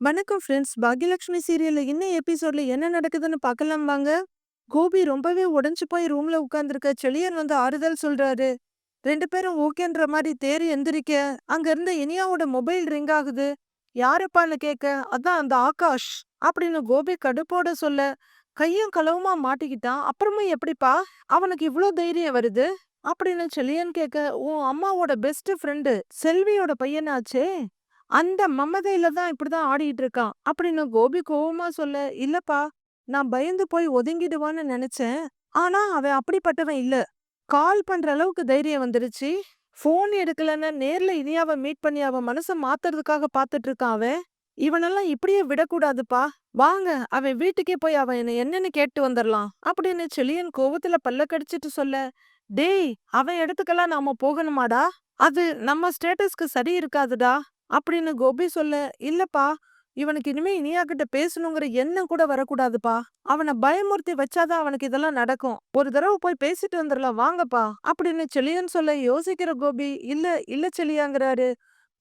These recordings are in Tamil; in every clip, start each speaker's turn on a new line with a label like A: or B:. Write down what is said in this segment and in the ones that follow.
A: வணக்கம் ஃப்ரெண்ட்ஸ். பாக்யலட்சுமி சீரியல்ல இன்னும் எபிசோட்ல என்ன நடக்குதுன்னு பார்க்கலாம் வாங்க. கோபி ரொம்பவே உடஞ்சு போய் ரூம்ல உட்காந்துருக்க செழியன் வந்து ஆறுதல் சொல்றாரு. ரெண்டு பேரும் ஓகேன்ற மாதிரி தேறி எந்திரிக்க, அங்க இருந்த இனியாவோட மொபைல் ரிங் ஆகுது. யாருப்பான்னு கேட்க, அதான் அந்த ஆகாஷ் அப்படின்னு கோபி கடுப்போட சொல்ல, கையும் களவுமா மாட்டிக்கிட்டான். அப்புறமும் எப்படிப்பா அவனுக்கு இவ்ளோ தைரியம் வருது? அப்படின்னு செழியன் கேட்க, உன் அம்மாவோட பெஸ்ட் ஃப்ரெண்டு செல்வியோட பையனாச்சே அந்த மமதையில தான் இப்படிதான் ஆடிட்டு இருக்கான். அப்படின்னு கோபி கோவமா சொல்ல இல்லப்பா நான் பயந்து போய் ஒதுங்கிடுவான்னு நினைச்சேன். ஆனா அவன் அப்படிப்பட்டவன் இல்ல. கால் பண்ற அளவுக்கு தைரியம் வந்துருச்சு. ஃபோன் எடுக்கலன்னா நேர்ல இனியாவை மீட் பண்ணி அவன் மனசை மாத்துறதுக்காக பாத்துட்டு இருக்கான் அவன். இவனெல்லாம் இப்படியே விடக்கூடாதுப்பா. வாங்க அவன் வீட்டுக்கே போய் அவன் என்ன என்னன்னு கேட்டு வந்துடலாம் அப்படின்னு செழியன் கோவத்துல பல்ல கடிச்சிட்டு சொல்ல டேய் அவன் இடத்துக்கெல்லாம் நாம போகணுமாடா? அது நம்ம ஸ்டேட்டஸ்க்கு சரி இருக்காதுடா. அப்படின்னு கோபி சொல்ல இல்லப்பா இவனுக்கு இனிமே இனியா கிட்ட பேசணுங்கிற எண்ணம் கூட வரக்கூடாதுப்பா. அவனை பயமுறுத்தி வச்சாதான் அவனுக்கு இதெல்லாம் நடக்கும். ஒரு தடவை போய் பேசிட்டு வந்துடலாம் வாங்கப்பா. அப்படின்னு செளியன் சொல்ல யோசிக்கிற கோபி இல்ல இல்ல செளியாங்கிறாரு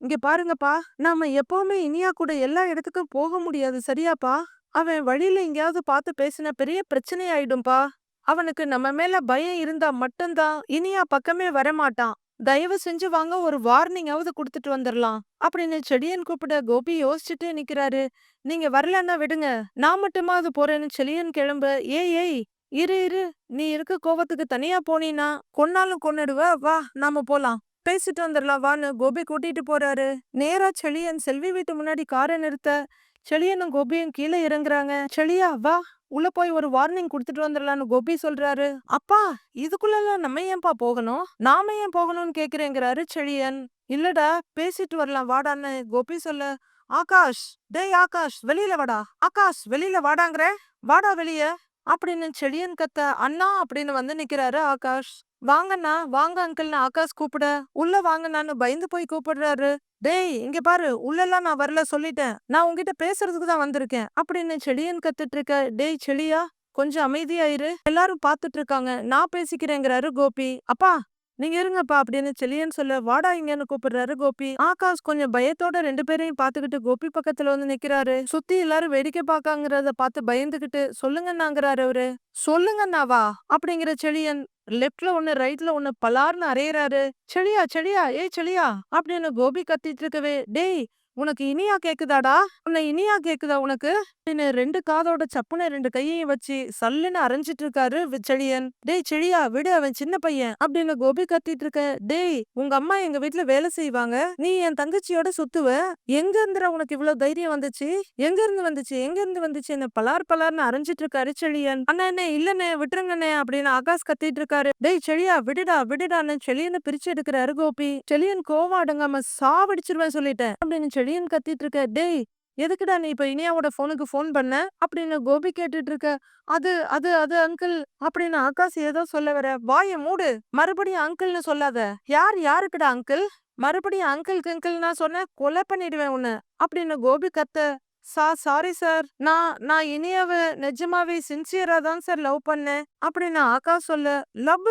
A: இங்க பாருங்கப்பா நாம எப்பவுமே இனியா கூட எல்லா இடத்துக்கும் போக முடியாது சரியாப்பா? அவன் வழியில எங்கேயாவது பார்த்து பேசின பெரிய பிரச்சனை ஆயிடும்பா. அவனுக்கு நம்ம மேல பயம் இருந்தா மட்டும்தான் இனியா பக்கமே வரமாட்டான். தயவு செஞ்சு வாங்க ஒரு வார்னிங்காவது கொடுத்துட்டு வந்துடலாம் அப்படின்னு செடியன் கூப்பிட கோபி யோசிச்சுட்டு நிக்கிறாரு. நீங்க வரலன்னா விடுங்க நான் மட்டுமா அது போறேன்னு செழியன் கிளம்ப ஏய் ஏய் இரு இரு நீ இருக்க கோவத்துக்கு தனியா போனீனா கொன்னாலும் கொன்னுடுவ வா நாம போலாம். பேசிட்டு வந்துடலாம் வான்னு கோபி கூட்டிட்டு போறாரு. நேரா செழியன் செல்வி வீட்டு முன்னாடி காரை நிறுத்த செழியனும் கோபியும் கீழே இறங்குறாங்க. செழியா வா உள்ள போய் ஒரு வார்னிங் கொடுத்துட்டு வந்துடலான்னு கோபி சொல்றாரு. அப்பா இதுக்குள்ளலாம் நம்ம ஏன்பா போகணும்? நாம ஏன் போகணும்னு கேக்குறேங்கிறாரு செழியன். இல்லடா பேசிட்டு வரலாம் வாடான்னு கோபி சொல்ல ஆகாஷ் டேய் ஆகாஷ் வெளியில வாடா. ஆகாஷ் வெளியில வாடாங்கிற? வாடா வெளிய. அப்படின்னு செழியன் கத்த அண்ணா அப்படின்னு வந்து நிக்கிறாரு ஆகாஷ். வாங்கண்ணா வாங்க அங்கிள்னு ஆகாஷ் கூப்பிட. உள்ள வாங்கண்ணான்னு பயந்து போய் கூப்பிடுறாரு. டேய் இங்க பாரு உள்ளெல்லாம் நான் வரல சொல்லிட்டேன். நான் உங்ககிட்ட பேசுறதுக்கு தான் வந்திருக்கேன். அப்படின்னு செடியன் கத்துட்டு இருக்க டேய் செளியா கொஞ்சம் அமைதியாயிரு. எல்லாரும் பாத்துட்டு இருக்காங்க நான் பேசிக்கிறேங்கிறாரு கோபி. அப்பா நீங்க இருங்கப்பா அப்படின்னு செழியன் சொல்ல வாடா இங்கன்னு கூப்பிடுறாரு கோபி. ஆகாஷ் கொஞ்சம் பயத்தோட ரெண்டு பேரையும் பாத்துக்கிட்டு கோபி பக்கத்துல வந்து நிக்கிறாரு. சுத்தி எல்லாரும் வேடிக்கை பாக்காங்கிறத பார்த்து பயந்துகிட்டு சொல்லுங்கன்னாங்கிறாரு அவரு. சொல்லுங்கண்ணாவா? அப்படிங்கிற செழியன் லெஃப்ட்ல ஒண்ணு ரைட்ல ஒண்ணு பலார்னு அரையறாரு செழியா செழியா ஏய் செழியா அப்படின்னு கோபி கத்திட்டு இருக்கவே டேய் உனக்கு இனியா கேக்குதாடா? உன்னை இனியா கேக்குதா உனக்கு? அப்படின்னு ரெண்டு காதோட சப்புன ரெண்டு கையையும் வச்சு சல்லுன்னு அரைஞ்சிட்டு இருக்காரு வி- செழியன். டேய் செழியா விடு அவன் சின்ன பையன் அப்படின்னு கோபி கத்திட்டு இருக்க டேய் உங்க அம்மா எங்க வீட்டுல வேலை செய்வாங்க. நீ என் தங்கச்சியோட சுத்துவ. எங்க இருந்துற உனக்கு இவ்வளவு தைரியம் வந்துச்சு? எங்க இருந்து வந்துச்சு? எங்க இருந்து வந்துச்சு? என்ன பலார் பலார்னு அரைஞ்சிட்டு இருக்காரு செழியன். அண்ணா என்ன இல்லண்ணே விட்டுருங்கண்ணே அப்படின்னு ஆகாஷ் கத்திட்டு இருக்காரு டேய் செழியா விடுடா விடுடான்னு செழியனை பிரிச்சு எடுக்கிறாரு கோபி. செழியன் கோவம் அடங்காம சாவடிச்சிருவேன் சொல்லிட்டேன் அப்படின்னு செழியன் கத்திட்டு இருக்க டேய் எதுக்குடா நீ இப்ப இனியாவோட போனுக்கு ஃபோன் பண்ண? அப்படின்னு கோபி கேட்டுட்டு இருக்க அது அது அது அங்கிள் அப்படின்னு ஆகாஷ் ஏதோ சொல்ல வர. வாய மூடு. மறுபடியும் அங்கிள்னு சொல்லாத. யார் யாருக்குடா அங்கிள்? மறுபடியும் அங்கிள் நான் சொன்ன கொலை பண்ணிடுவேன் உன்னை. அப்படின்னு கோபி கத்த. சா சாரி சார். நான் நான் இனியாவ நிஜமாவே சின்சியரா தான் சார் லவ் பண்ணேன். அப்படின்னு ஆகாஷ் சொல்ல. லவ்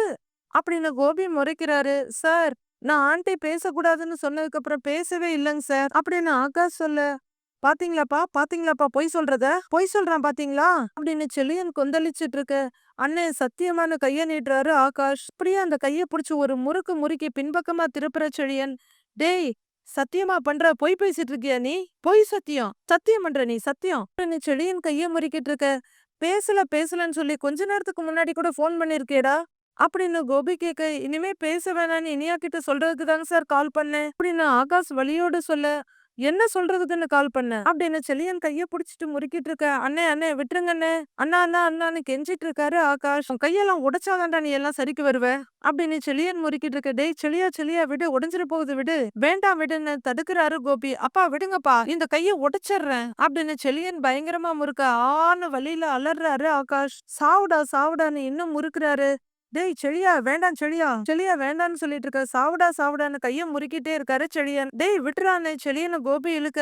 A: அப்படின்னு கோபி முறைக்கிறாரு. சார் நான் ஆண்டி பேசக்கூடாதுன்னு சொன்னதுக்கு அப்புறம் பேசவே இல்லைங்க சார். அப்படின்னு ஆகாஷ் சொல்ல. பாத்தீங்களாப்பா? பாத்தீங்களாப்பா? பொய் சொல்றத? பொய் சொல்றான் பாத்தீங்களா? அப்படின்னு செழியன் கொந்தளிச்சிட்டு இருக்க அண்ணன் சத்தியமான கைய நீட்டுறாரு ஆகாஷ். அப்படியே அந்த கைய புடிச்சு ஒரு முறுக்கு முறுக்கி பின்பக்கமா திருப்புற செழியன். டேய் சத்தியமா பண்ற? பொய் பேசிட்டு இருக்கியா நீ? பொய் சத்தியம். சத்தியம் பண்ற நீ? சத்தியம். நீ செழியன் கைய முறுக்கிட்டு இருக்க பேசல பேசலன்னு சொல்லி கொஞ்ச நேரத்துக்கு முன்னாடி கூட ஃபோன் பண்ணிருக்கேடா அப்படின்னு கோபி கேட்க இனிமே பேச வேணான்னு இனியா கிட்ட சொல்றதுக்கு தாங்க சார் கால் பண்ணேன். அப்படின்னு ஆகாஷ் வழியோட சொல்ல என்ன சொல்றதுக்குன்னு கால் பண்ண? அப்படின்னு செலியன் கைய புடிச்சிட்டு முறுக்கிட்டு இருக்க அண்ணே அண்ணே விட்டுருங்க அண்ணே அண்ணா அண்ணா அண்ணான்னு கெஞ்சிட்டு இருக்காரு ஆகாஷ். உன் கையெல்லாம் உடைச்சாதான்டா நீ எல்லாம் சரிக்கு வருவ? அப்படின்னு செலியன் முறுக்கிட்டு இருக்க டேய் செலியா செலியா விடு. உடைஞ்சிட போகுது விடு. வேண்டாம் விடுன்னு தடுக்கிறாரு கோபி. அப்பா விடுங்கப்பா. இந்த கைய உடைச்சிடுறேன். அப்படின்னு செலியன் பயங்கரமா முறுக்க ஆன்னு வழியில அலறாரு ஆகாஷ். சாவுடா சாவுடான்னு இன்னும் முறுக்குறாரு. டேய் செழியா வேண்டாம் செழியா செழியா வேண்டாம்னு சொல்லிட்டு இருக்க. சாவுடா சாவுடான்னு கைய முறுக்கிட்டே இருக்காரு செழியன் டேய் விட்டுறானே செழியன்னு கோபி இழுக்க.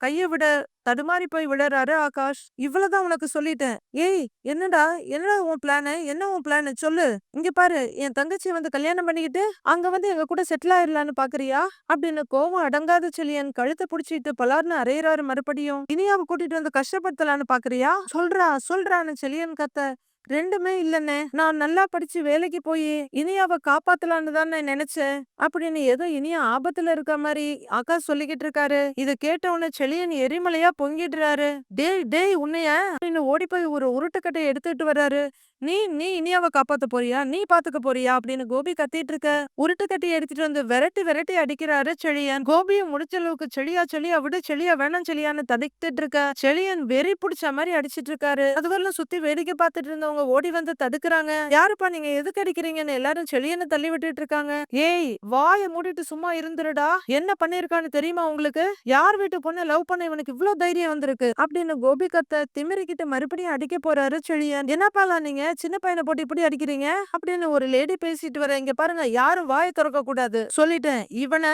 A: கைய விட. தடுமாறி போய் விழறாரு ஆகாஷ். இவ்வளவுதான் உனக்கு சொல்லிட்டேன். ஏய் என்னடா என்னடா உன் பிளானு என்ன உன் பிளானு சொல்லு. இங்க பாரு என் தங்கச்சி வந்து கல்யாணம் பண்ணிக்கிட்டு அங்க வந்து எங்க கூட செட்டில் ஆயிரலான்னு பாக்குறியா? அப்படின்னு கோவம் அடங்காத செழியன் கழுத்தை புடிச்சிட்டு பலார்னு அரையறாரு மறுபடியும். இனியாவை கூட்டிட்டு வந்து கஷ்டப்படுத்தலான்னு பாக்குறியா? சொல்றா சொல்றான்னு செழியன் கத்த. ரெண்டுமே இல்லனே. நான் நல்லா படிச்சு வேலைக்கு போய் இனியாவை காப்பாத்தலான்னு தான் நான் நினைச்சேன். அப்படின்னு ஏதோ இனியா ஆபத்துல இருக்க மாதிரி ஆகாஷ் சொல்லிக்கிட்டு இருக்காரு. இதை கேட்ட செளியன் எரிமலையா பொங்கிடுறாரு. டேய் டேய் உன்னைய அப்படின்னு ஓடி போய் ஒரு உருட்டுக்கட்டை எடுத்துட்டு வர்றாரு. நீ நீ இனியாவை காப்பாத்த போறியா? நீ பாத்துக்க போறியா? அப்படின்னு கோபி கத்திட்டு இருக்க. உருட்டு கட்டி எடுத்துட்டு வந்து விரட்டி விரட்டி அடிக்கிறாரு செழியன் கோபியை முடிச்ச அளவுக்கு செழியா செழியா விட செழியா வேணாம் செழியான்னு தடுக்கிட்டு இருக்க. செழியன் வெறி புடிச்ச மாதிரி அடிச்சிட்டு இருக்காரு. அதுவரெல்லாம் சுத்தி வேடிக்கை பார்த்துட்டு இருந்தவங்க ஓடி வந்து தடுக்குறாங்க. யாருப்பா நீங்க? எதுக்கு அடிக்கிறீங்கன்னு எல்லாரும் செழியனை தள்ளி விட்டுட்டு இருக்காங்க. ஏய் வாய மூடிட்டு சும்மா இருந்துருடா. என்ன பண்ணிருக்கான்னு தெரியுமா உங்களுக்கு? யார் வீட்டு பொண்ணு லவ் பண்ண இவனுக்கு இவ்வளவு தைரியம் வந்திருக்கு? அப்படின்னு கோபி கத்த திமிரிக்கிட்டு மறுபடியும் அடிக்க போறாரு செழியன் என்னப்பாலாம் நீங்க? சின்ன பையனை போட்டு இப்படி அடிக்கிறீங்க? அப்படின்னு ஒரு லேடி பேசிட்டு வர இங்க பாருங்க யாரும் வாயை திறக்க கூடாது சொல்லிட்டேன். இவனை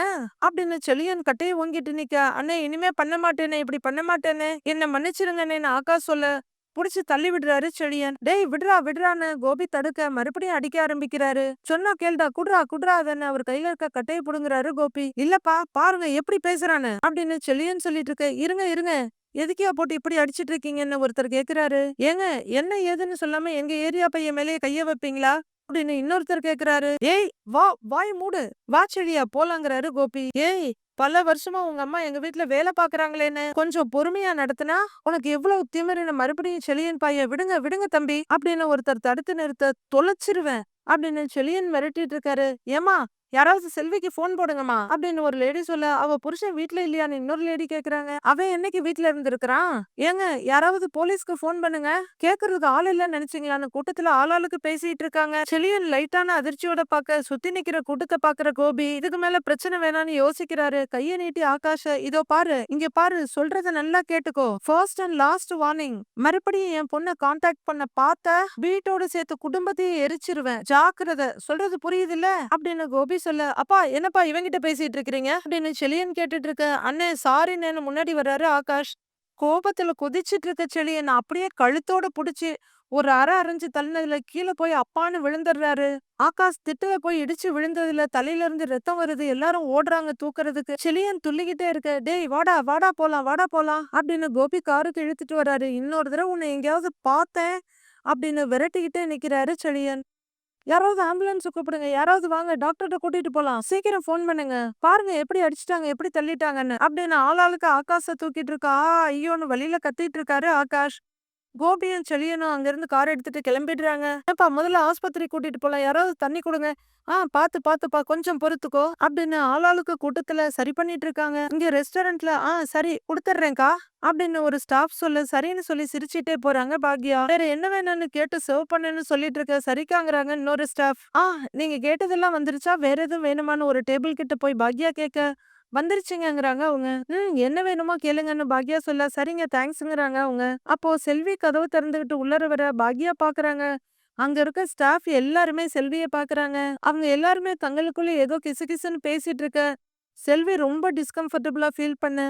A: அப்படின்னு செளியன் கட்டையை ஓங்கிட்டு நிக்க. அண்ணே இனிமே பண்ண மாட்டேனே இப்படி பண்ண மாட்டேனே. என்ன மன்னிச்சிருங்கன்னு ஆக்கா சொல்ல புடிச்சு தள்ளி விடுறாரு செழியன். டேய் விடுறா விடுறான்னு கோபி தடுக்க மறுபடியும் அடிக்க ஆரம்பிக்கிறாரு. சொன்னா கேள்டா குடுறா குடுறாதன்னு அவர் கையில இருக்க கட்டையை புடுங்குறாரு கோபி. இல்லப்பா பாருங்க எப்படி பேசுறானு அப்படின்னு செழியன் சொல்லிட்டு இருக்க. இருங்க இருங்க. எதுக்கியா போட்டு இப்படி அடிச்சிட்டு இருக்கீங்கன்னு ஒருத்தர் கேக்குறாரு. ஏங்க என்ன ஏதுன்னு சொல்லாம எங்க ஏரியா பையன் மேலேயே கைய வைப்பீங்களா? அப்படின்னு இன்னொருத்தர் கேக்குறாரு. ஏய் வா வாய் மூடு. வா செழியா போலாங்கிறாரு கோபி. ஏய் பல வருஷமா உங்க அம்மா எங்க வீட்டுல வேலை பாக்குறாங்களேன்னு கொஞ்சம் பொறுமையா நடத்தினா உனக்கு எவ்வளவு திமிருன்னு மறுபடியும் செளியன் பையன் விடுங்க விடுங்க தம்பி அப்படின்னு ஒருத்தர் தடுத்து நிறுத்த தொலைச்சிருவேன் அப்படின்னு செளியன் மிரட்டிட்டு இருக்காரு. ஏமா யாராவது செல்விக்கு போன் போடுங்கம்மா அப்படின்னு ஒரு லேடி சொல்ல அவ புருஷன் வீட்டுல இல்லையான்னு இன்னொரு லேடி கேக்குறாங்க. அவன் என்னைக்கு வீட்டுல இருந்திருக்கிறான் ஏங்க யாராவது போலீஸ்க்கு போன் பண்ணுங்க. கேக்குறதுக்கு ஆள் இல்லைன்னு நினைச்சீங்களான்னு கூட்டத்துல ஆளாளுக்கு பேசிட்டு இருக்காங்க. செலியன் லைட்டான அதிர்ச்சியோட பாக்க சுத்தி நிக்கிற கூட்டத்தை பாக்குற கோபி இதுக்கு மேல பிரச்சனை வேணாம்னு யோசிக்கிறாரு. கைய நீட்டி ஆகாஷ இதோ பாரு இங்க பாரு சொல்றத நல்லா கேட்டுக்கோ. ஃபர்ஸ்ட் அண்ட் லாஸ்ட் வார்னிங் மறுபடியும் என் பொண்ணை கான்டாக்ட் பண்ண பார்த்த வீட்டோட சேர்த்து குடும்பத்தையே எரிச்சிருவேன். ஜாக்கிரத சொல்றது புரியுதுல்ல? அப்படின்னு கோபி சொல்ல அப்பா என்னப்பா இவங்கிட்ட பேசிட்டு இருக்கிறீங்க அப்படின்னு செழியன் கேட்டுட்டு இருக்க அண்ணே சாரின்னு முன்னாடி வர்றாரு ஆகாஷ். கோபத்துல கொதிச்சிட்டு இருக்க செலியன் அப்படியே கழுத்தோட புடிச்சு ஒரு அரை அரைஞ்சு தள்ளினதுல கீழே போய் அப்பான்னு விழுந்துடுறாரு. ஆகாஷ் திட்டுல போய் இடிச்சு விழுந்ததுல தலையில இருந்து ரத்தம் வருது எல்லாரும் ஓடுறாங்க தூக்குறதுக்கு. செளியன் துள்ளிக்கிட்டே இருக்க டேய் வாடா வாடா போலாம் வாடா போலாம் அப்படின்னு கோபி காருக்கு இழுத்துட்டு வராரு இன்னொரு தடவை உன்னை எங்கேயாவது பார்த்தேன் அப்படின்னு விரட்டிக்கிட்டே நிக்கிறாரு செளியன் யாராவது ஆம்புலன்ஸ் கூப்பிடுங்க. யாராவது வாங்க. டாக்டர்கிட்ட கூட்டிட்டு போலாம். சீக்கிரம் ஃபோன் பண்ணுங்க. பாருங்க எப்படி அடிச்சிட்டாங்க எப்படி தள்ளிட்டாங்கன்னு. அப்படின்னு ஆளாளுக்கு ஆகாஷ தூக்கிட்டு இருக்கா. ஐயோன்னு வழியில கத்திட்டு இருக்காரு ஆகாஷ். கோபியும் செழியனும் அங்கிருந்து கார் எடுத்துட்டு கிளம்பிடுறாங்க. ஏப்பா முதல்ல ஆஸ்பத்திரி கூட்டிட்டு போலாம். யாராவது தண்ணி கொடுங்க. ஆ பாத்து பாத்துப்பா. கொஞ்சம் பொறுத்துக்கோ அப்படின்னு ஆளாளுக்கு கூட்டத்துல சரி பண்ணிட்டு இருக்காங்க. இங்க ரெஸ்டாரண்ட்ல ஆ சரி கொடுத்துட்றேன்க்கா அப்படின்னு ஒரு ஸ்டாஃப் சொல்லு சரின்னு சொல்லி சிரிச்சிட்டே போறாங்க பாக்யா. வேற என்ன வேணும்னு கேட்டு சர்வ் பண்ணுன்னு சொல்லிட்டு இருக்க சரிக்காங்கிறாங்க இன்னொரு ஸ்டாஃப். ஆ நீங்க கேட்டதெல்லாம் வந்துருச்சா? வேற எதுவும் வேணுமான்னு ஒரு டேபிள் கிட்ட போய் பாக்யா கேட்க வந்துருச்சுங்கங்கிறாங்க அவங்க. ம் என்ன வேணுமோ கேளுங்கன்னு பாக்யா சொல்ல சரிங்க தேங்க்ஸுங்கிறாங்க அவங்க. அப்போ செல்வி கதவு திறந்துகிட்டு உள்ளர வர பாக்யா பாக்குறாங்க. அங்க இருக்க ஸ்டாஃப் எல்லாருமே செல்விய பாக்குறாங்க. அவங்க எல்லாருமே தங்களுக்குள்ள ஏதோ கிசு கிசுன்னு பேசிட்டு இருக்க செல்வி ரொம்ப டிஸ்கம்ஃபர்டபுளா ஃபீல் பண்ண.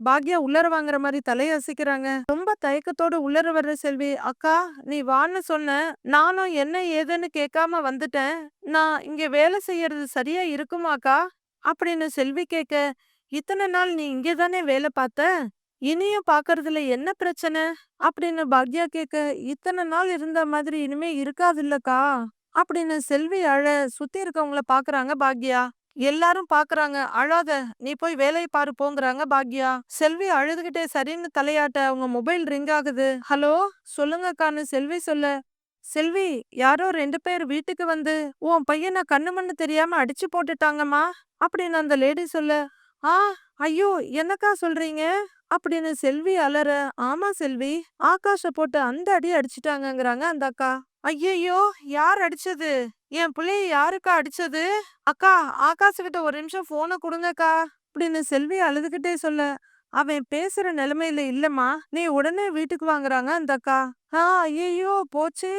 A: பாக்யா உள்ளர வாங்குற மாதிரி தலையசிக்கிறாங்க. ரொம்ப தயக்கத்தோட உள்ளர வர்ற செல்வி அக்கா நீ வான்னு சொன்ன நானும் என்ன ஏதுன்னு கேட்காம வந்துட்டேன். நான் இங்க வேலை செய்யறது சரியா இருக்குமாக்கா அப்படின்னு செல்வி கேட்க இத்தனை நாள் நீ இங்கே தானே வேலை பார்த்த? இனியும் பாக்குறதுல என்ன பிரச்சனை? அப்படின்னு பாக்யா கேட்க இத்தனை நாள் இருந்த மாதிரி இனிமே இருக்காது இல்லக்கா அப்படின்னு செல்வி அழ சுத்தி இருக்கவங்கள பாக்குறாங்க பாக்யா. எல்லாரும் பாக்குறாங்க அழாத நீ போய் வேலையை பாரு போங்கிறாங்க பாக்யா. செல்வி அழுதுகிட்டே சரின்னு தலையாட்ட அவங்க மொபைல் ரிங் ஆகுது. ஹலோ சொல்லுங்கக்கான்னு செல்வி சொல்ல செல்வி யாரோ ரெண்டு பேர் வீட்டுக்கு வந்து உன் பையனை கண்ணு மண்ணு தெரியாம அடிச்சு போட்டுட்டாங்கம்மா அப்படின்னு அந்த லேடி சொல்ல. ஆ ஐயோ என்னக்கா சொல்றீங்க? அப்படின்னு செல்வி அலற ஆமா செல்வி ஆகாஷ போட்டு அந்த அடி அடிச்சிட்டாங்கங்கறாங்க அந்த அக்கா. ஐயையோ யார் அடிச்சது? என் பிள்ளைய யாருக்கா அடிச்சது? அக்கா ஆகாஷ் கிட்ட ஒரு நிமிஷம் போனை கொடுங்கக்கா அப்படின்னு செல்வி அழுதுகிட்டே சொல்ல. அவன் பேசுற நிலைமையில இல்லம்மா நீ உடனே வீட்டுக்கு வாங்குறாங்க அந்த அக்கா. ஆ ஐயோ போச்சே!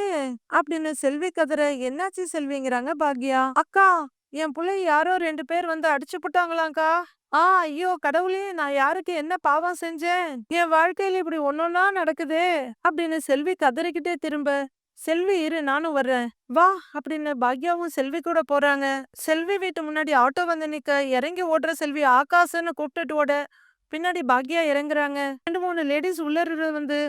A: அப்படின்னு செல்வி கதற என்னாச்சு செல்விங்கிறாங்க பாக்யா? அக்கா என் பிள்ளை யாரோ ரெண்டு பேர் வந்து அடிச்சு புட்டாங்களாங்க்கா. ஆ ஐயோ! கடவுளே! நான் யாருக்கு என்ன பாவம் செஞ்சேன்? என் வாழ்க்கையில இப்படி ஒன்னொன்னா நடக்குதே! அப்படின்னு செல்வி கதறிக்கிட்டே திரும்ப செல்வி இரு நானும் வர்றேன். வா! அப்படின்னு பாக்யாவும் செல்வி கூட போறாங்க. செல்வி வீட்டு முன்னாடி ஆட்டோ வந்து நிக்க இறங்கி ஓடுற செல்வி ஆகாஷ்னு கூப்பிட்டுட்டு ஓட பின்னாடி பாக்யா இறங்குறாங்க. ரெண்டு மூணு லேடிஸ் உள்ள வந்து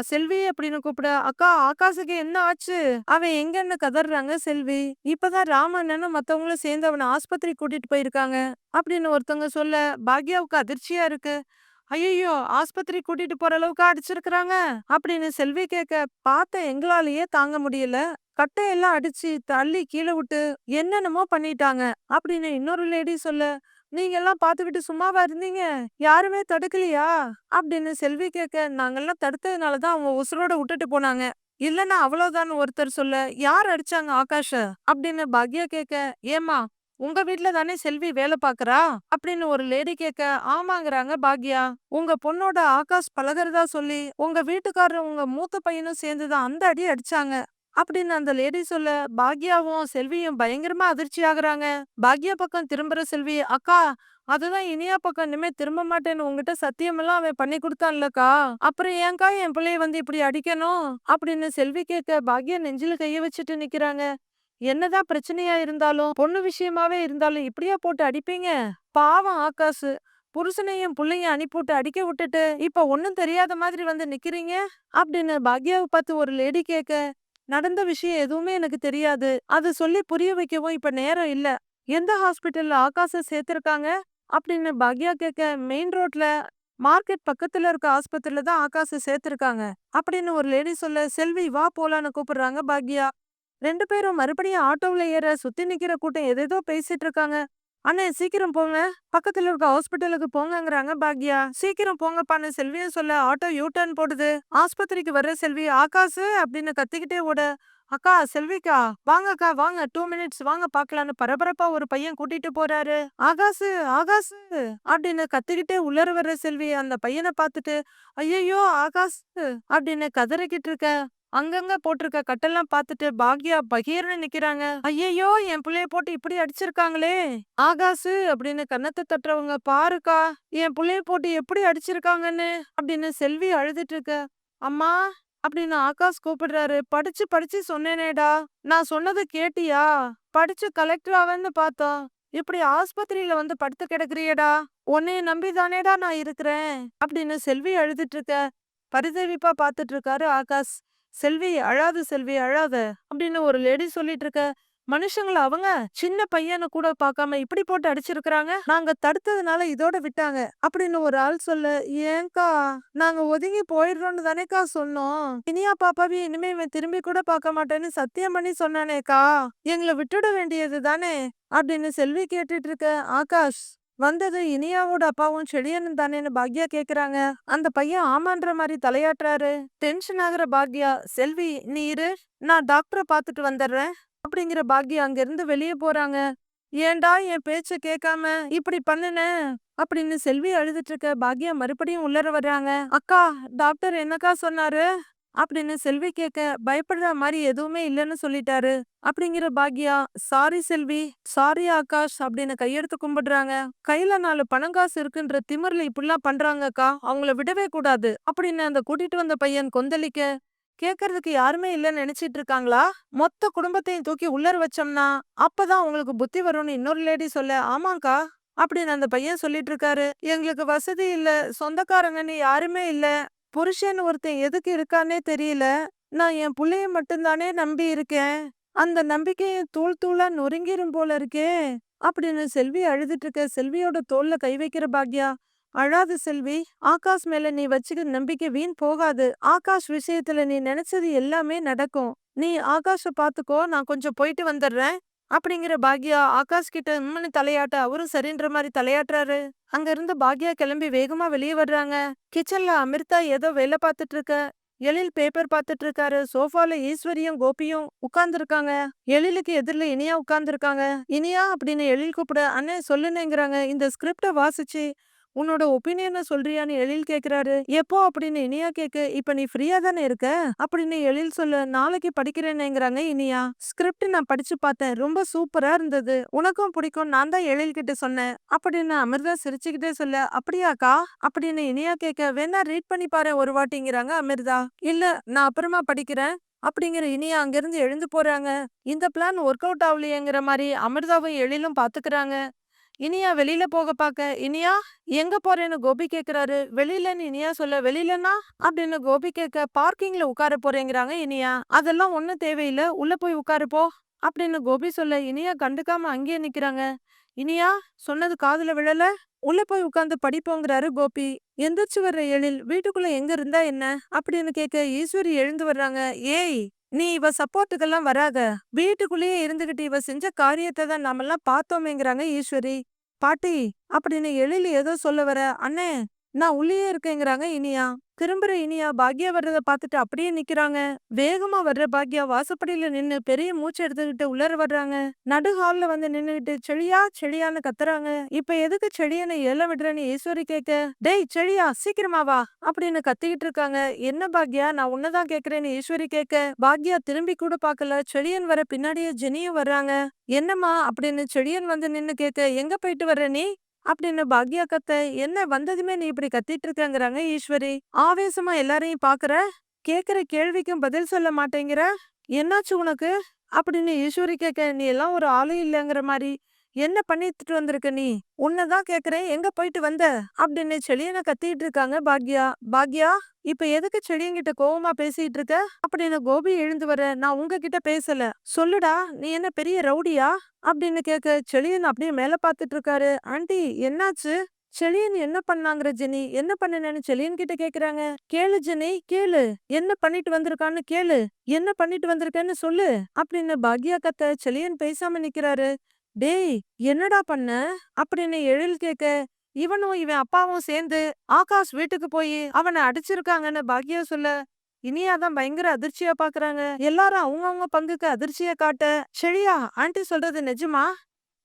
A: செல்வி அப்படின்னு கூப்பிட அக்கா ஆகாஷுக்கு என்ன ஆச்சு? அவன் எங்கன்னு கதறாங்க செல்வி. இப்பதான் ராமண்ணனும் மத்தவங்களும் சேர்ந்து அவனை ஆஸ்பத்திரி கூட்டிட்டு போயிருக்காங்க அப்படின்னு ஒருத்தவங்க சொல்ல பாக்யாவுக்கு அதிர்ச்சியா இருக்கு. ஐயோ ஆஸ்பத்திரி கூட்டிட்டு போற அளவுக்கு அடிச்சிருக்கிறாங்க அப்படின்னு செல்வி கேட்க பார்த்த எங்களாலேயே தாங்க முடியல. கட்டையெல்லாம் அடிச்சு தள்ளி கீழே விட்டு என்னென்னமோ பண்ணிட்டாங்க அப்படின்னு இன்னொரு லேடி சொல்ல நீங்க எல்லாம் பாத்துக்கிட்டு சும்மாவா இருந்தீங்க? யாருமே தடுக்கலையா? அப்படின்னு செல்வி கேட்க நாங்கெல்லாம் தடுத்ததுனாலதான் அவங்க உசுரோட விட்டுட்டு போனாங்க. இல்லன்னா அவ்வளவுதான் ஒருத்தர் சொல்ல யார் அடிச்சாங்க ஆகாஷ? அப்படின்னு பாக்யா கேட்க ஏமா உங்க வீட்ல தானே செல்வி வேலை பாக்குறா அப்படின்னு ஒரு லேடி கேட்க ஆமாங்கறாங்க பாக்யா. உங்க பொண்ணோட ஆகாஷ் பழகுறதா சொல்லி உங்க வீட்டுக்காரர் உங்க மூத்த பையனும் சேர்ந்துதான் அந்த அடி அடிச்சாங்க. அப்படின்னு அந்த லேடி சொல்ல பாக்யாவும் செல்வியும் பயங்கரமா அதிர்ச்சி ஆகுறாங்க பாக்யா பக்கம் திரும்புற செல்வி அக்கா அதுதான் இனியா பக்கம் இனிமே திரும்ப மாட்டேன்னு உங்ககிட்ட சத்தியமெல்லாம் அவன் பண்ணி கொடுத்தான்லக்கா. அப்புறம் ஏன்க்கா என் பிள்ளைய வந்து இப்படி அடிக்கணும்? அப்படின்னு செல்வி கேட்க பாக்யா நெஞ்சில கைய வச்சுட்டு நிக்கிறாங்க. என்னதான் பிரச்சனையா இருந்தாலும் பொண்ணு விஷயமாவே இருந்தாலும் இப்படியா போட்டு அடிப்பீங்க? பாவம் ஆகாசு புருஷனையும் பிள்ளையும் அனுப்பிவிட்டு அடிக்க விட்டுட்டு இப்ப ஒன்னும் தெரியாத மாதிரி வந்து நிக்கிறீங்க? அப்படின்னு பாக்யாவை பார்த்து ஒரு லேடி கேட்க நடந்த விஷயம் எதுவுமே எனக்கு தெரியாது. அது சொல்லி புரிய வைக்கவும் இப்ப நேரம் இல்ல. எந்த ஹாஸ்பிட்டல்ல ஆகாச சேர்த்திருக்காங்க? அப்படின்னு பாக்யா கேட்க மெயின் ரோட்ல மார்க்கெட் பக்கத்துல இருக்க ஆஸ்பத்திரியில தான் ஆகாச சேர்த்திருக்காங்க அப்படின்னு ஒரு லேடி சொல்ல செல்வி வா போலான்னு கூப்பிடுறாங்க பாக்யா. ரெண்டு பேரும் மறுபடியும் ஆட்டோவுல ஏற சுத்தி நிக்கிற கூட்டம் எதேதோ பேசிட்டு இருக்காங்க. அண்ணே சீக்கிரம் போங்க. பக்கத்துல இருக்க ஹாஸ்பிட்டலுக்கு போங்கங்கிறாங்க பாக்யா. சீக்கிரம் போங்கப்பான்னு செல்வியும் சொல்ல ஆட்டோ யூ டர்ன் போடுது. ஆஸ்பத்திரிக்கு வர்ற செல்வி ஆகாசு அப்படின்னு கத்திக்கிட்டே ஓட அக்கா செல்விக்கா வாங்கக்கா வாங்க டூ மினிட்ஸ் வாங்க பாக்கலான்னு பரபரப்பா ஒரு பையன் கூட்டிட்டு போறாரு. ஆகாசு ஆகாசு அப்படின்னு கத்திக்கிட்டே உள்ளர வர்ற செல்வி அந்த பையனை பார்த்துட்டு ஐயையோ ஆகாசு அப்படின்னு கதறிக்கிட்டு இருக்க. அங்கங்க போட்டிருக்க கட்டெல்லாம் பார்த்துட்டு பாக்யா பகீர்னு நிக்கிறாங்க. ஐயையோ! என் புள்ளைய போட்டு இப்படி அடிச்சிருக்காங்களே! ஆகாசு! அப்படின்னு கன்னத்தை தட்டுறவங்க பாருக்கா! என் புள்ளைய போட்டு எப்படி அடிச்சிருக்காங்கன்னு? அப்படின்னு செல்வி அழுதுட்டு இருக்க. அம்மா! அப்படின்னு ஆகாஷ் கூப்பிடுறாரு. படிச்சு படிச்சு சொன்னேனேடா! நான் சொன்னதை கேட்டியா? படிச்சு கலெக்டர் ஆவேன்னு பார்த்தோம். இப்படி ஆஸ்பத்திரியில வந்து படுத்து கிடக்குறியடா! உன்னைய நம்பிதானேடா நான் இருக்கிறேன்! அப்படின்னு செல்வி அழுதுட்டு இருக்க. பரிதவிப்பா பாத்துட்டு இருக்காரு ஆகாஷ். செல்வி அழாது செல்வி அழாத அப்படின்னு ஒரு லேடி சொல்லிட்டு இருக்க மனுஷங்கள அவங்க சின்ன பையனை கூட பார்க்காம இப்படி போட்டு அடிச்சிருக்கிறாங்க. நாங்க தடுத்ததுனால இதோட விட்டாங்க அப்படின்னு ஒரு ஆள் சொல்ல ஏங்கா நாங்க ஒதுங்கி போயிடுறோம்னு தானேக்கா சொன்னோம். இனியா பாப்பாவே இனிமே இவன் திரும்பி கூட பார்க்க மாட்டேன்னு சத்தியம் பண்ணி சொன்னானேக்கா. எங்களை விட்டுட வேண்டியது தானே? அப்படின்னு செல்வி கேட்டுட்டு இருக்க ஆகாஷ் வந்தது இனியாவோட அப்பாவும் செழியனும் தானேன்னு பாக்யா கேக்குறாங்க. அந்த பையன் ஆமான்ற மாதிரி தலையாட்டுறாரு. டென்ஷன் ஆகுற பாக்யா செல்வி நீ இரு நான் டாக்டரை பார்த்துட்டு வந்துடுறேன் அப்படிங்கிற பாக்யா அங்கிருந்து வெளியே போறாங்க. ஏன்டா என் பேச்ச கேட்காம இப்படி பண்ணுன? அப்படின்னு செல்வி அழுதுட்டு இருக்க பாக்யா மறுபடியும் உள்ளர வர்றாங்க. அக்கா டாக்டர் என்னக்கா சொன்னாரு? அப்படின்னு செல்வி கேட்க பயப்படுற மாதிரி எதுவுமே இல்லைன்னு சொல்லிட்டாரு. அப்படிங்கிற பாக்யா சாரி செல்வி சாரி ஆகாஷ் அப்படின்னு கையெடுத்து கும்பிடுறாங்க. கையில நாலு பணங்காசு இருக்குன்ற திமிர்ல இப்படிலாம் பண்றாங்கக்கா அவங்கள விடவே கூடாது அப்படின்னு அந்த கூட்டிட்டு வந்த பையன் கொந்தளிக்க கேக்குறதுக்கு யாருமே இல்லைன்னு நினைச்சிட்டு இருக்காங்களா? மொத்த குடும்பத்தையும் தூக்கி உள்ளர வச்சோம்னா அப்பதான் உங்களுக்கு புத்தி வரும்னு இன்னொரு லேடி சொல்ல ஆமாக்கா அப்படின்னு அந்த பையன் சொல்லிட்டு இருக்காரு. எங்களுக்கு வசதி இல்ல சொந்தக்காரங்கன்னு யாருமே இல்ல புருஷன் ஒருத்தன் எதுக்கு இருக்கானே தெரியல. நான் என் புள்ளைய மட்டும்தானே நம்பி இருக்கேன். அந்த நம்பிக்கைய தூள் தூளா நொறுங்கிரும் போல இருக்கே. அப்படின்னு செல்வி அழுதுட்டு இருக்க செல்வியோட தோல்ல கை வைக்கிற பாக்யா அழாது செல்வி ஆகாஷ் மேல நீ வச்சுக்க நம்பிக்கை வீண் போகாது. ஆகாஷ் விஷயத்துல நீ நினைச்சது எல்லாமே நடக்கும். நீ ஆகாஷ பாத்துக்கோ நான் கொஞ்சம் போயிட்டு வந்துடுறேன். அப்படிங்கிற பாக்யா ஆகாஷ் கிட்ட உம்மனு தலையாட்ட அவரும் சரின்ற மாதிரி தலையாட்டுறாரு. அங்க இருந்து பாக்யா கிளம்பி வேகமா வெளியே வர்றாங்க. கிச்சன்ல அமிர்தா ஏதோ வேலை பார்த்துட்டு இருக்க எழில் பேப்பர் பார்த்துட்டு இருக்காரு சோஃபால ஈஸ்வரியும் கோபியும் உட்கார்ந்து இருக்காங்க எழிலுக்கு எதிரில் இனியா உட்கார்ந்துருக்காங்க. இனியா அப்படின்னு எழில் கூப்பிட அண்ணே சொல்லுனேங்கிறாங்க. இந்த ஸ்கிரிப்ட வாசிச்சு உன்னோட ஒப்பீனியனை சொல்றியான்னு எழில் கேக்குறாரு. எப்போ அப்படின்னு இனியா கேக்கு இப்ப நீ ஃப்ரீயா தானே இருக்க? அப்படின்னு எழில் சொல்லு நாளைக்கு படிக்கிறேனேங்கிறாங்க இனியா. ஸ்கிரிப்ட் நான் படிச்சு பார்த்தேன். ரொம்ப சூப்பரா இருந்தது. உனக்கும் பிடிக்கும். நான் தான் எழில் கிட்ட சொன்னேன். அப்படின்னு அமிர்தா சிரிச்சுக்கிட்டே சொல்ல அப்படியாக்கா? அப்படின்னு இனியா கேட்க வேணா ரீட் பண்ணி பாரு ஒரு வாட்டிங்கிறாங்க அமிர்தா. இல்ல நான் அப்புறமா படிக்கிறேன். அப்படிங்கிற இனியா அங்கிருந்து எழுந்து போறாங்க. இந்த பிளான் ஒர்க் அவுட் ஆகலையேங்கிற மாதிரி அமிர்தாவும் எழிலும் பாத்துக்கிறாங்க. இனியா வெளியில போக பாக்க இனியா எங்க போறேன்னு கோபி கேக்குறாரு. வெளியிலன்னு இனியா சொல்ல வெளியிலன்னா அப்படின்னு கோபி கேட்க பார்க்கிங்ல உட்கார போறேங்கிறாங்க இனியா. அதெல்லாம் ஒண்ணும் தேவையில்ல. உள்ள போய் உட்காருப்போ அப்படின்னு கோபி சொல்ல இனியா கண்டுக்காம அங்கேயே நிக்கிறாங்க. இனியா சொன்னது காதுல விழல. உள்ள போய் உட்காந்து படிப்போங்கிறாரு கோபி. எந்திரிச்சு வர்ற எழில் வீட்டுக்குள்ள எங்க இருந்தா என்ன? அப்படின்னு கேட்க ஈஸ்வரி எழுந்து வர்றாங்க. ஏய் நீ இவ சப்போர்ட்டுக்கெல்லாம் வராத. வீட்டுக்குள்ளேயே இருந்துகிட்டு இவ செஞ்ச காரியத்தை தான் நாமெல்லாம் பார்த்தோமேங்கிறாங்க ஈஸ்வரி. பாட்டி அப்படின்னு எழில் ஏதோ சொல்ல வர அண்ணே நான் உள்ளேயே இருக்கேங்கிறாங்க இனியா. திரும்புற இனியா பாக்யா வர்றத பார்த்துட்டு அப்படியே நிக்கிறாங்க. வேகமா வர்ற பாக்யா வாசப்படியில நின்னு பெரிய மூச்சு எடுத்துக்கிட்டு உள்ளர வர்றாங்க. நடு ஹால்ல வந்து நின்னுகிட்டு செழியா செழியான்னு கத்துறாங்க. இப்ப எதுக்கு செடியனை ஏல விடுறேன்னு ஈஸ்வரி கேட்க டேய் செழியா சீக்கிரமா வா அப்படின்னு கத்திக்கிட்டு இருக்காங்க. என்ன பாக்யா? நான் உன்னதான் கேக்குறேன்னு ஈஸ்வரி கேட்க பாக்யா திரும்பி கூட பாக்கல செழியன் வர பின்னாடியே ஜெனியும் வர்றாங்க. என்னம்மா? அப்படின்னு செழியன் வந்து நின்னு கேட்க எங்க போயிட்டு வர்ற நீ? அப்படின்னு பாக்யா கத்த என்ன வந்ததுமே நீ இப்படி கத்திட்டு இருக்கங்கிறாங்க ஈஸ்வரி. ஆவேசமா எல்லாரையும் பாக்குற கேக்குற கேள்விக்கும் பதில் சொல்ல மாட்டேங்கிற என்னாச்சு உனக்கு? அப்படின்னு ஈஸ்வரி கேட்க நீ எல்லாம் ஒரு ஆளு இல்லைங்கிற மாதிரி என்ன பண்ணிட்டு வந்திருக்க நீ? உன்னதான் கேக்குறேன். எங்க போயிட்டு வந்த? அப்படின்னு செழியனை கத்திட்டு இருக்காங்க பாக்யா. பாக்யா இப்ப எதுக்கு செழியங்கிட்ட கோவமா பேசிட்டு இருக்க? அப்படின்னு கோபி எழுந்து வர நான் உங்ககிட்ட பேசல. சொல்லுடா நீ என்ன பெரிய ரவுடியா? அப்படின்னு கேட்க செழியன் அப்படியே மேல பாத்துட்டு இருக்காரு. ஆண்டி என்னாச்சு? செழியன் என்ன பண்ணாங்கிற ஜெனி? என்ன பண்ணுனேன்னு செழியன் கிட்ட கேக்குறாங்க. கேளு ஜெனி கேளு. என்ன பண்ணிட்டு வந்திருக்கான்னு கேளு. என்ன பண்ணிட்டு வந்திருக்கேன்னு சொல்லு. அப்படின்னு பாக்யா கத்த செழியன் பேசாம நிக்கிறாரு. டேய் என்னடா பண்ண? அப்படின்னு எழில் கேட்க இவனும் இவன் அப்பாவும் சேர்ந்து ஆகாஷ் வீட்டுக்கு போய் அவனை அடிச்சிருக்காங்கன்னு பாக்யா சொல்ல இனியாதான் பயங்கர அதிர்ச்சியா பாக்குறாங்க. எல்லாரும் அவங்கவுங்க பங்குக்கு அதிர்ச்சியா காட்ட செழியா ஆண்டி சொல்றது நிஜமா?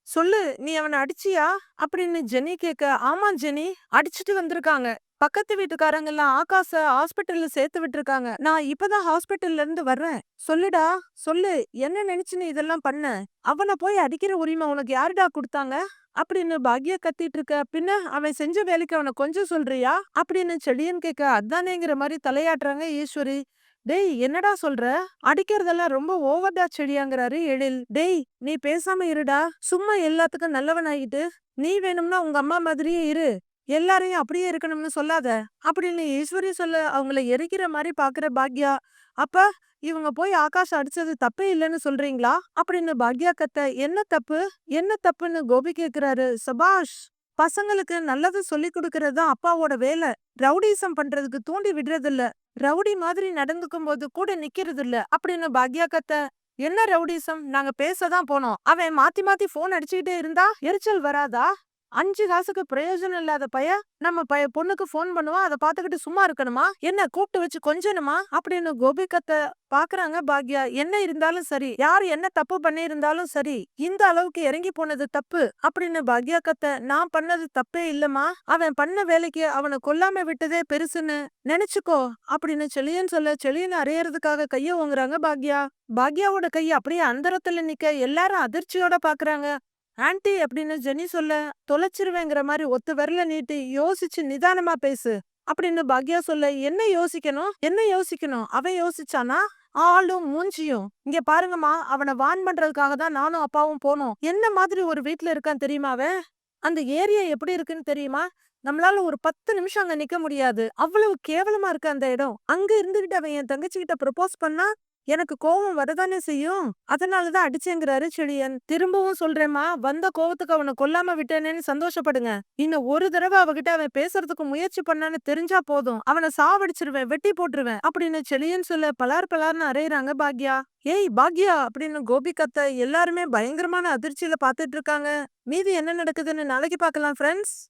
A: சொல்லு நீ அவனை அடிச்சியா? அப்படின்னு ஜெனி கேட்க ஆமா ஜெனி அடிச்சிட்டு வந்திருக்காங்க. பக்கத்து வீட்டுக்காரங்க எல்லாம் ஆகாச ஹாஸ்பிட்டல்ல சேர்த்து விட்டுருக்காங்க. நான் இப்பதான் ஹாஸ்பிட்டல்ல இருந்து வர்றேன். சொல்லுடா சொல்லு என்ன நினைச்சு நீ இதெல்லாம் பண்ண? அவனை போய் அடிக்கிற உரிமை உனக்கு யாருடா கொடுத்தாங்க? அப்படின்னு பாக்யா கத்திட்டு இருக்க பின்ன அவன் செஞ்ச வேலைக்கு அவனை கொஞ்சம் சொல்றியா? அப்படின்னு செடியன் கேட்க அதானேங்கிற மாதிரி தலையாட்டுறாங்க ஈஸ்வரி. டேய் என்னடா சொல்ற? அடிக்கிறதெல்லாம் ரொம்ப ஓவர்டா செடியாங்கிறாரு எழில். டேய் நீ பேசாம இருடா. சும்மா எல்லாத்துக்கும் நல்லவன் ஆகிட்டு நீ வேணும்னா உங்க அம்மா மாதிரியே இரு. எல்லாரையும் அப்படியே இருக்கணும்னு சொல்லாத. அப்படின்னு ஈஸ்வரி சொல்ல அவங்கள எரிக்கிற மாதிரி பாக்குற பாக்யா அப்ப இவங்க போய் ஆகாஷ் அடிச்சது தப்பே இல்லைன்னு சொல்றீங்களா? அப்படின்னு பாக்யா கத்த என்ன தப்பு? என்ன தப்புன்னு கோபி கேக்குறாரு. சபாஷ் பசங்களுக்கு நல்லது சொல்லி கொடுக்கறது தான் அப்பாவோட வேலை. ரவுடிசம் பண்றதுக்கு தூண்டி விடுறது இல்ல ரவுடி மாதிரி நடந்துக்கும் போது கூட நிக்கிறது இல்ல அப்படின்னு பாக்யா கத்த என்ன ரவுடிசம்? நாங்க பேசதான் போனோம். அவன் மாத்தி மாத்தி போன் அடிச்சுக்கிட்டே இருந்தா எரிச்சல் வராதா? அஞ்சு காசுக்கு பிரயோஜனம் இல்லாத பைய நம்ம பைய பொண்ணுக்கு போன் பண்ணுவா அதை பாத்துக்கிட்டு சும்மா இருக்கணுமா? என்ன கூப்பிட்டு வச்சு கொஞ்சணுமா? அப்படின்னு கோபிகத்தை பாக்குறாங்க பாக்யா. என்ன இருந்தாலும் சரி யார் என்ன தப்பு பண்ணி இருந்தாலும் சரி இந்த அளவுக்கு இறங்கி போனது தப்பு அப்படின்னு பாக்யா கத்த நான் பண்ணது தப்பே இல்லம்மா. அவன் பண்ண வேலைக்கு அவனை கொல்லாம விட்டதே பெருசுன்னு நினைச்சுக்கோ அப்படின்னு செளியன் சொல்ல செளியன் அறையறதுக்காக கைய ஓங்குறாங்க பாக்யா. பாக்யாவோட கைய அப்படியே அந்தரத்துல நிக்க எல்லாரும் அதிர்ச்சியோட பாக்குறாங்க. ஆன்ட்டி அப்படின்னு ஜெனி சொல்ல தொலைச்சிருவேங்கிற மாதிரி ஒத்து விரல நீட்டி யோசிச்சு நிதானமா பேசு அப்படின்னு பாக்யா சொல்ல என்ன யோசிக்கணும்? என்ன யோசிக்கணும்? அவன் யோசிச்சானா? ஆளும் மூஞ்சியும். இங்க பாருங்கம்மா அவனை வான் பண்றதுக்காக தான் நானும் அப்பாவும் போனோம். என்ன மாதிரி ஒரு வீட்டுல இருக்கான் தெரியுமா அவன்? அந்த ஏரியா எப்படி இருக்குன்னு தெரியுமா? நம்மளால ஒரு பத்து நிமிஷம் அங்க நிக்க முடியாது. அவ்வளவு கேவலமா இருக்கு அந்த இடம். அங்க இருந்துகிட்டு அவன் என் தங்கச்சி கிட்ட ப்ரப்போஸ் பண்ணா எனக்கு கோவம் வரதானே செய்யும்? அதனாலதான் அடிச்சேங்கிறாரு செழியன். திரும்பவும் சொல்றேம்மா வந்த கோவத்துக்கு அவனை கொல்லாம விட்டேனேன்னு சந்தோஷப்படுங்க. இன்னும் ஒரு தடவை அவகிட்ட அவன் பேசுறதுக்கு முயற்சி பண்ணான்னு தெரிஞ்சா போதும். அவனை சாவடிச்சிருவேன் வெட்டி போட்டுருவேன் அப்படின்னு செழியன் சொல்ல பலார் பலார்னு அரையிறாங்க பாக்யா. ஏய் பாக்யா அப்படின்னு கோபி கத்த எல்லாருமே பயங்கரமான அதிர்ச்சியில பாத்துட்டு இருக்காங்க. மீதி என்ன நடக்குதுன்னு நாளைக்கு பார்க்கலாம் ஃப்ரெண்ட்ஸ்